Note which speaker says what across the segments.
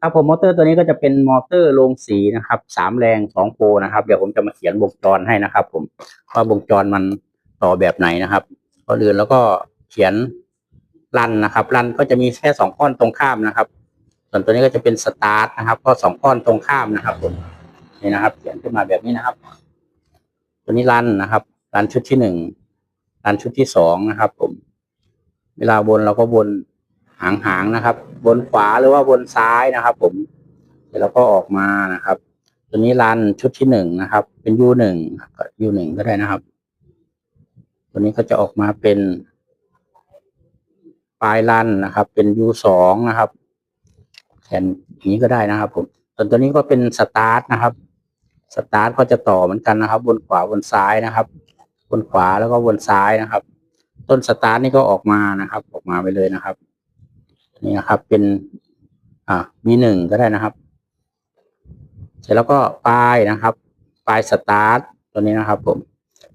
Speaker 1: ครับผมมอเตอร์ตัวนี้ก็จะเป็นมอเตอร์โรงสีนะครับสามแรงสองโพลนะครับ เดี๋ยวผมจะมาเขียนวงจรให้นะครับ ผมว่าวงจรมันต่อแบบไหนนะครับก่อนอื่นแล้วก็เขียนรันนะครับรันก็จะมีแค่สองก้อนตรงข้ามนะครับ ส่วนตัวนี้ก็จะเป็นสตาร์ทนะครับ ก็สองก้อนตรงข้ามนะครับ ผมนี่นะครับ เขียนขึ้นมาแบบนี้นะครับ ตัวนี้รันนะครับรันชุดที่หนึ่งรันชุดที่สองนะครับ ผม เวลาวนเราก็วน หางหางๆนะครับ บนขวาหรือว่าบนซ้ายนะครับ ผมเดี๋ยวเราก็ออกมานะครับ ตัวนี้รันชุดที่หนึ่งนะครับ เป็นยูหนึ่งยูหนึ่งก็ได้นะครับ ตัวนี้ก็จะออกมาเป็นปลายรันนะครับ เป็นยูสองนะครับแทนอย่างนี้ก็ได้นะครับ ผมส่วนตัวนี้ก็เป็นสตาร์ทนะครับสตาร์ทก็จะต่อเหมือนกันนะครับ บนขวาบนซ้ายนะครับ บนขวาแล้วก็บนซ้ายนะครับ ต้นสตาร์ทนี่ก็ออกมานะครับ ออกมาไปเลยนะครับ นี่นะครับ เป็นอ่า B1 ก็ได้นะครับ เสร็จแล้วก็ปลายนะครับ ปลายสตาร์ทตัวนี้นะครับ ผม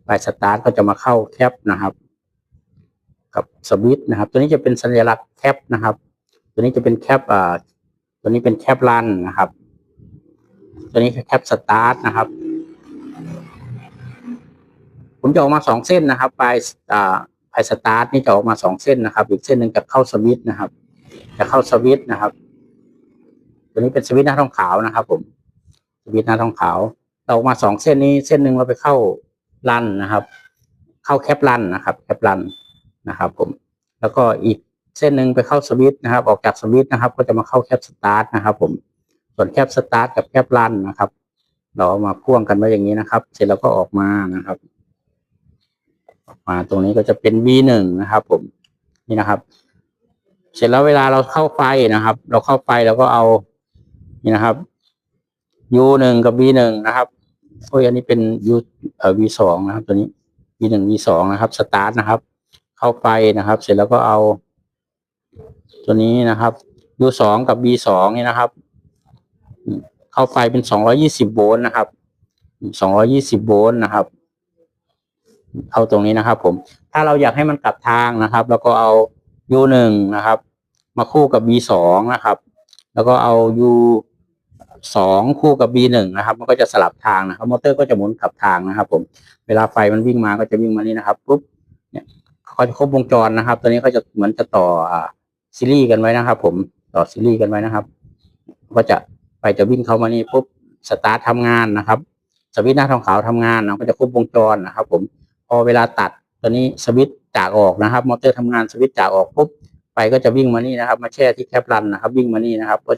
Speaker 1: ปลายสตาร์ทก็จะมาเข้าแคปนะครับ กับสวิตนะครับ ตัวนี้จะเป็นสัญลักษณ์แคปนะครับ ตัวนี้จะเป็นแคปอ่าตัวนี้เป็นแคปรันนะครับ ตัวนี้แคปสตาร์ทนะครับผมจะออกมาสองเส้นนะครับปลายอ่าปลายสตาร์ทนี่จะออกมาสองเส้นนะครับ อีกเส้นหนึ่งจะเข้าสวิตนะครับ จะเข้าสวิตนะครับ ตัวนี้เป็นสวิตหน้าทองขาวนะครับ ผม สวิตหน้าทองขาว เราออกมาสองเส้นนี้เส้นหนึ่งเราไปเข้ารันนะครับ เข้าแคปรันนะครับ แคปรันนะครับ ผม แล้วก็อีกเส้นหนึ่งไปเข้าสวิตนะครับ ออกจากสวิตนะครับ ก็จะมาเข้าแคปสตาร์ทนะครับผมส่วนแคปสตาร์ทกับแคปรันนะครับ เราเอามาพ่วงกันไว้อย่างนี้นะครับ เสร็จแล้วก็ออกมานะครับ ออกมาตรงนี้ก็จะเป็น V1 นะครับ ผมนี่นะครับ เสร็จแล้วเวลาเราเข้าไฟนะครับ เราเข้าไฟแล้วก็เอานี่นะครับ U1 กับ V1 นะครับโอ้ยอันนี้เป็น U เอ่อ V2 นะครับ ตัวนี้ V1 V2 นะครับสตาร์ทนะครับ เข้าไฟนะครับ เสร็จแล้วก็เอา ตัวนี้นะครับ U2 กับ V2 นี่นะครับ เข้าไฟเป็น220โวลต์นะครับ220โวลต์นะครับเข้าตรงนี้นะครับ ผม ถ้าเราอยากให้มันกลับทางนะครับ แล้วก็เอา U1 นะครับ มาคู่กับ B2 นะครับ แล้วก็เอา U2 คู่กับ B1 นะครับ มันก็จะสลับทางนะครับ มอเตอร์ก็จะหมุนกลับทางนะครับ ผม เวลาไฟมันวิ่งมาก็จะวิ่งมานี่นะครับปุ๊บ เนี่ยเขาจะครบวงจรนะครับ ตัวนี้เขาจะเหมือนจะต่อซีรีส์กันไว้นะครับ ผม ต่อซีรีส์กันไว้นะครับ ก็จะไฟจะวิ่งเข้ามานี่ปุ๊บ สตาร์ททำงานนะครับ สวิตช์หน้าทองขาวทำงานนะก็จะครบวงจรนะครับ ผม พอเวลาตัดตัวนี้สวิตช์ จากออกนะครับ มอเตอร์ทำงานสวิตช์จากออกปุ๊บไฟก็จะวิ่งมานี่นะครับ มาแช่ที่แคปรันนะครับ วิ่งมานี่นะครับก็